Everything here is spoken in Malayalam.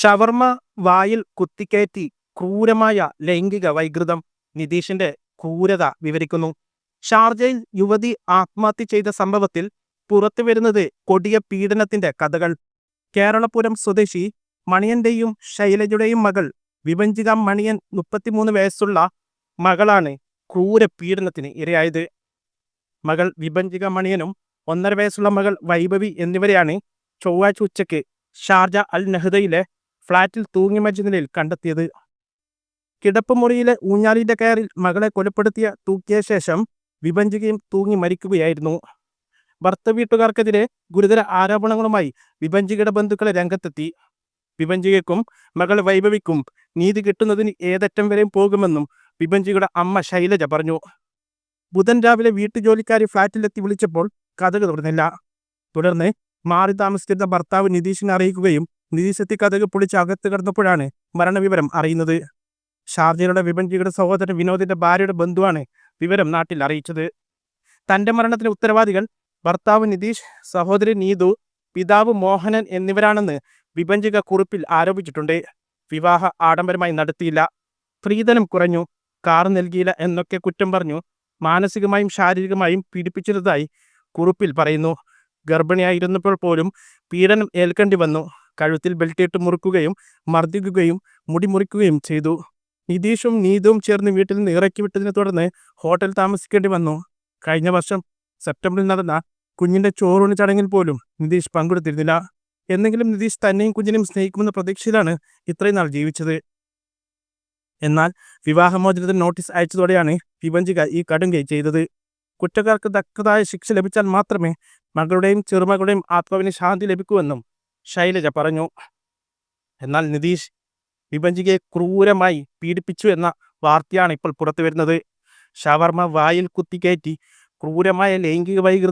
ഷവർമ വായിൽ കുത്തിക്കയറ്റി ക്രൂരമായ ലൈംഗിക വൈകൃതം നിതീഷിന്റെ ക്രൂരത വിവരിക്കുന്നു. ഷാർജയിൽ യുവതി ആത്മഹത്യ ചെയ്ത സംഭവത്തിൽ പുറത്തു വരുന്നത് കൊടിയ പീഡനത്തിന്റെ കഥകൾ. കേരളപുരം സ്വദേശി മണിയന്റെയും ശൈലജയുടെയും മകൾ വിഭഞ്ചിക മണിയൻ മുപ്പത്തിമൂന്ന് വയസ്സുള്ള മകളാണ് ക്രൂര പീഡനത്തിന് ഇരയായത്. മകൾ വിഭഞ്ചിക മണിയനും ഒന്നര വയസ്സുള്ള മകൾ വൈഭവി എന്നിവരെയാണ് ചൊവ്വാഴ്ച ഉച്ചയ്ക്ക് ഷാർജ അൽ നഹ്ദയിലെ ഫ്ളാറ്റിൽ തൂങ്ങി മരിച്ച നിലയിൽ കണ്ടെത്തിയത്. കിടപ്പുമുറിയിലെ ഊഞ്ഞാലിന്റെ കയറിൽ മകളെ കൊലപ്പെടുത്തിയ തൂക്കിയ ശേഷം വിഭഞ്ചികയും തൂങ്ങി മരിക്കുകയായിരുന്നു. ഭർത്ത വീട്ടുകാർക്കെതിരെ ഗുരുതര ആരോപണങ്ങളുമായി വിഭഞ്ചികയുടെ ബന്ധുക്കളെ രംഗത്തെത്തി. വിഭഞ്ചികയ്ക്കും മകൾ വൈഭവിക്കും നീതി കിട്ടുന്നതിന് ഏതറ്റം വരെയും പോകുമെന്നും വിഭഞ്ചികയുടെ അമ്മ ശൈലജ പറഞ്ഞു. ബുധൻ രാവിലെ വീട്ടുജോലിക്കാരി ഫ്ളാറ്റിലെത്തി വിളിച്ചപ്പോൾ കഥകൾ തുറന്നില്ല. തുടർന്ന് മാറി താമസിച്ചിരുന്ന ഭർത്താവ് നിതീഷിനെ അറിയിക്കുകയും നിതീഷ് എത്തി കഥക് പൊളിച്ച് അകത്ത് കിടന്നപ്പോഴാണ് മരണവിവരം അറിയുന്നത്. ഷാർജയുടെ വിപഞ്ചിയുടെ സഹോദരൻ വിനോദിന്റെ ഭാര്യയുടെ ബന്ധുവാണ് വിവരം നാട്ടിൽ അറിയിച്ചത്. തന്റെ മരണത്തിന് ഉത്തരവാദികൾ ഭർത്താവ് നിതീഷ് സഹോദരി നീതു പിതാവ് മോഹനൻ എന്നിവരാണെന്ന് വിപഞ്ചിക കുറിപ്പിൽ ആരോപിച്ചിട്ടുണ്ട്. വിവാഹ ആഡംബരമായി നടത്തിയില്ല. സ്ത്രീധനം കുറഞ്ഞു. കാർ നൽകിയില്ല എന്നൊക്കെ കുറ്റം പറഞ്ഞു. മാനസികമായും ശാരീരികമായും പീഡിപ്പിച്ചിരുന്നതായി കുറിപ്പിൽ പറയുന്നു. ഗർഭിണിയായിരുന്നപ്പോൾ പോലും പീഡനം ഏൽക്കേണ്ടി വന്നു. കഴുത്തിൽ ബെൽറ്റിട്ട് മുറുക്കുകയും മർദ്ദിക്കുകയും മുടി മുറിക്കുകയും ചെയ്തു. നിതീഷും നീതുവും ചേർന്ന് വീട്ടിൽ നിന്ന് ഇറക്കി വിട്ടതിനെ തുടർന്ന് ഹോട്ടൽ താമസിക്കേണ്ടി വന്നു. കഴിഞ്ഞ വർഷം സെപ്റ്റംബറിൽ നടന്ന കുഞ്ഞിന്റെ ചോറൂണ് ചടങ്ങിൽ പോലും നിതീഷ് പങ്കെടുത്തിരുന്നില്ല. എന്നെങ്കിലും നിതീഷ് തന്നെയും കുഞ്ഞിനെയും സ്നേഹിക്കുമെന്ന പ്രതീക്ഷയിലാണ് ഇത്രയും നാൾ ജീവിച്ചത്. എന്നാൽ വിവാഹമോചനത്തിന് നോട്ടീസ് അയച്ചതോടെയാണ് വിവഞ്ചിക ഈ കടും കൈ ചെയ്തത്. കുറ്റക്കാർക്ക് തക്കതായ ശിക്ഷ ലഭിച്ചാൽ മാത്രമേ മകളുടെയും ചെറുമകളുടെയും ആത്മാവിന് ശാന്തി ലഭിക്കൂവെന്നും ശൈലജ പറഞ്ഞു എന്നാൽ നിതീഷ് വിഭജികയെ ക്രൂരമായി പീഡിപ്പിച്ചു എന്ന വാർത്തയാണ് ഇപ്പോൾ പുറത്തു വരുന്നത് ഷവർമ്മ വായിൽ കുത്തിക്കയറ്റി ക്രൂരമായ ലൈംഗിക വൈകൃതം